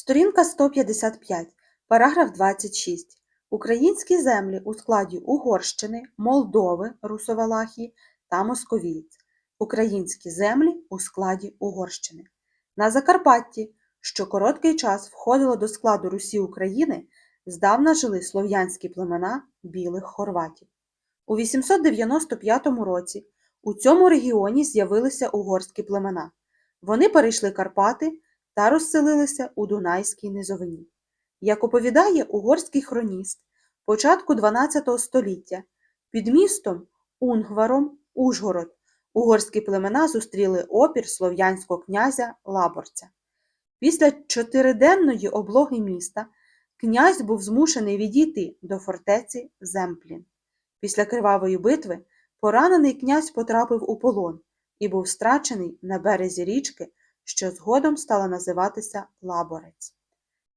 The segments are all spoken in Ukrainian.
Сторінка 155, параграф 26. Українські землі у складі Угорщини, Молдови, Русовалахії та Московієць. Українські землі у складі Угорщини. На Закарпатті, що короткий час входило до складу Русі України, здавна жили слов'янські племена білих хорватів. У 895 році у цьому регіоні з'явилися угорські племена. Вони перейшли Карпати та розселилися у Дунайській низовині. Як оповідає угорський хроніст початку XII століття, під містом Унгваром Ужгород угорські племена зустріли опір слов'янського князя Лаборця. Після чотириденної облоги міста князь був змушений відійти до фортеці Земплін. Після кривавої битви поранений князь потрапив у полон і був страчений на березі річки, що згодом стала називатися Лаборець.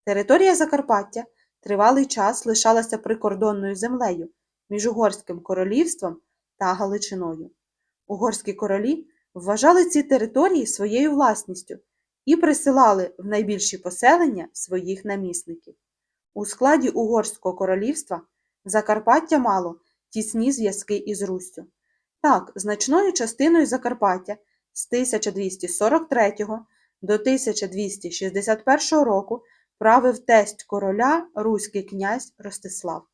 Територія Закарпаття тривалий час лишалася прикордонною землею між Угорським королівством та Галичиною. Угорські королі вважали ці території своєю власністю і присилали в найбільші поселення своїх намісників. У складі Угорського королівства Закарпаття мало тісні зв'язки із Руссю. Так, значною частиною Закарпаття з 1243 до 1261 року правив тесть короля руський князь Ростислав.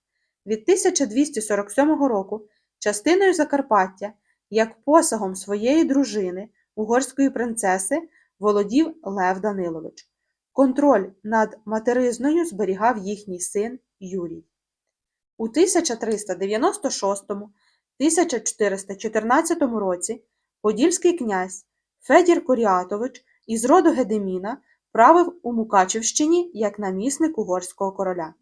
Від 1247 року частиною Закарпаття, як посагом своєї дружини, угорської принцеси, володів Лев Данилович. Контроль над материзною зберігав їхній син Юрій. У 1396-1414 році подільський князь Федір Коріатович із роду Гедеміна правив у Мукачівщині як намісник угорського короля.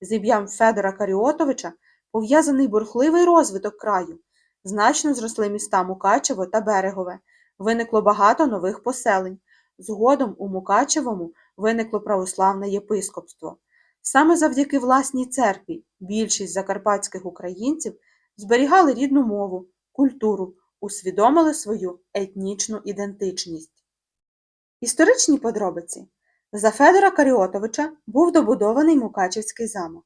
З ім'ям Федора Каріотовича пов'язаний бурхливий розвиток краю, значно зросли міста Мукачево та Берегове, виникло багато нових поселень. Згодом у Мукачевому виникло православне єпископство. Саме завдяки власній церкві більшість закарпатських українців зберігали рідну мову, культуру, усвідомили свою етнічну ідентичність. Історичні подробиці. За Федора Каріотовича був добудований Мукачівський замок,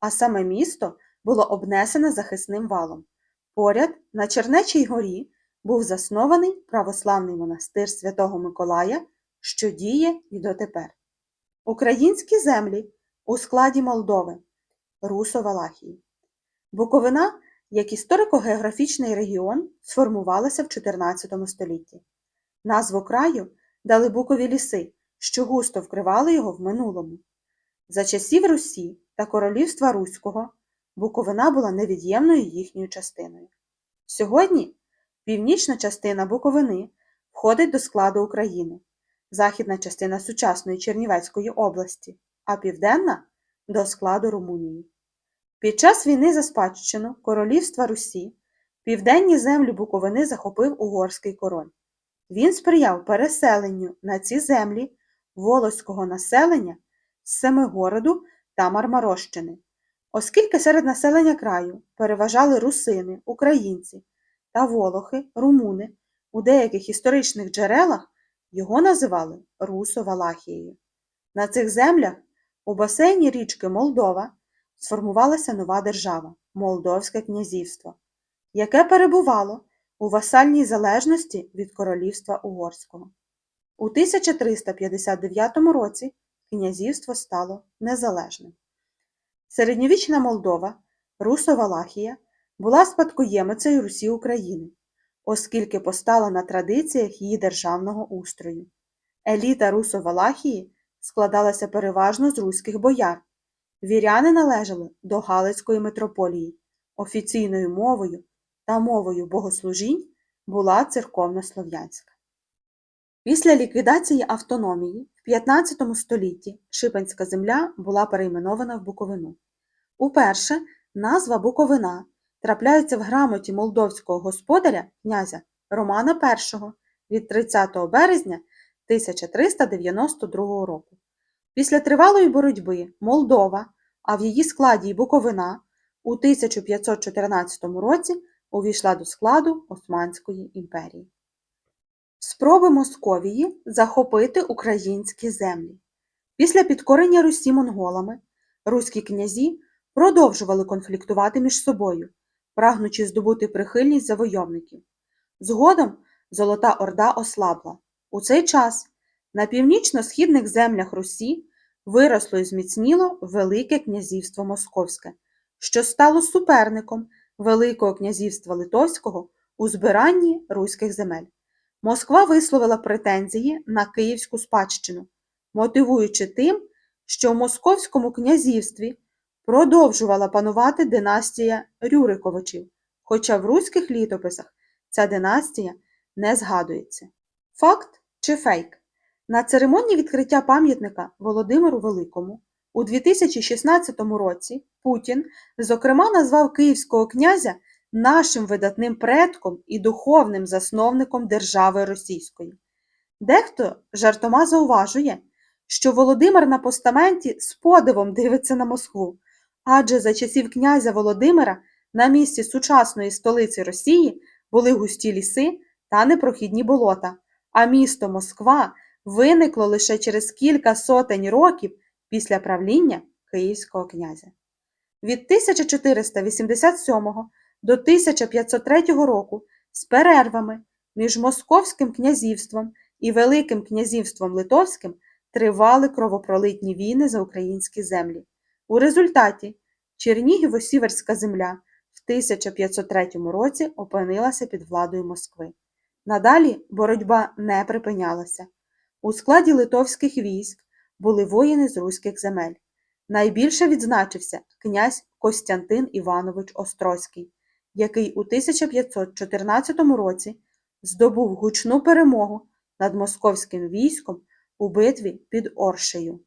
а саме місто було обнесене захисним валом. Поряд на Чернечій горі був заснований православний монастир Святого Миколая, що діє і дотепер. Українські землі у складі Молдови Русо-Валахії. Буковина, як історико-географічний регіон, сформувалася в 14 столітті. Назву краю дали букові ліси, що густо вкривали його в минулому. За часів Русі та королівства Руського Буковина була невід'ємною їхньою частиною. Сьогодні північна частина Буковини входить до складу України, західна частина сучасної Чернівецької області, а південна до складу Румунії. Під час війни за спадщину королівства Русі південні землі Буковини захопив угорський король. Він сприяв переселенню на ці землі волоського населення з Семигороду та Мармарощини, оскільки серед населення краю переважали русини, українці та волохи, румуни, у деяких історичних джерелах його називали Русо-Валахією. На цих землях у басейні річки Молдова сформувалася нова держава Молдовське князівство, яке перебувало у васальній залежності від королівства Угорського. У 1359 році князівство стало незалежним. Середньовічна Молдова, Русо-Валахія, була спадкоємицею Русі України, оскільки постала на традиціях її державного устрою. Еліта Русо-Валахії складалася переважно з руських бояр. Віряни належали до Галицької митрополії, офіційною мовою та мовою богослужінь була церковнослов'янська. Після ліквідації автономії в 15 столітті Шипенська земля була перейменована в Буковину. Уперше назва Буковина трапляється в грамоті молдовського господаря князя Романа І від 30 березня 1392 року. Після тривалої боротьби Молдова, а в її складі й Буковина, у 1514 році увійшла до складу Османської імперії. Спроби Московії захопити українські землі. Після підкорення Русі монголами руські князі продовжували конфліктувати між собою, прагнучи здобути прихильність завойовників. Згодом Золота Орда ослабла. У цей час на північно-східних землях Русі виросло і зміцніло Велике князівство Московське, що стало суперником Великого князівства Литовського у збиранні руських земель. Москва висловила претензії на київську спадщину, мотивуючи тим, що в Московському князівстві продовжувала панувати династія Рюриковичів, хоча в руських літописах ця династія не згадується. Факт чи фейк? На церемонії відкриття пам'ятника Володимиру Великому у 2016 році Путін, зокрема, назвав київського князя нашим видатним предком і духовним засновником держави російської. Дехто жартома зауважує, що Володимир на постаменті з подивом дивиться на Москву, адже за часів князя Володимира на місці сучасної столиці Росії були густі ліси та непрохідні болота, а місто Москва виникло лише через кілька сотень років після правління київського князя. Від 1487 до 1503 року з перервами між Московським князівством і Великим князівством Литовським тривали кровопролитні війни за українські землі. У результаті Чернігіво-Сіверська земля в 1503 році опинилася під владою Москви. Надалі боротьба не припинялася. У складі литовських військ були воїни з руських земель. Найбільше відзначився князь Костянтин Іванович Острозький, який у 1514 році здобув гучну перемогу над московським військом у битві під Оршею.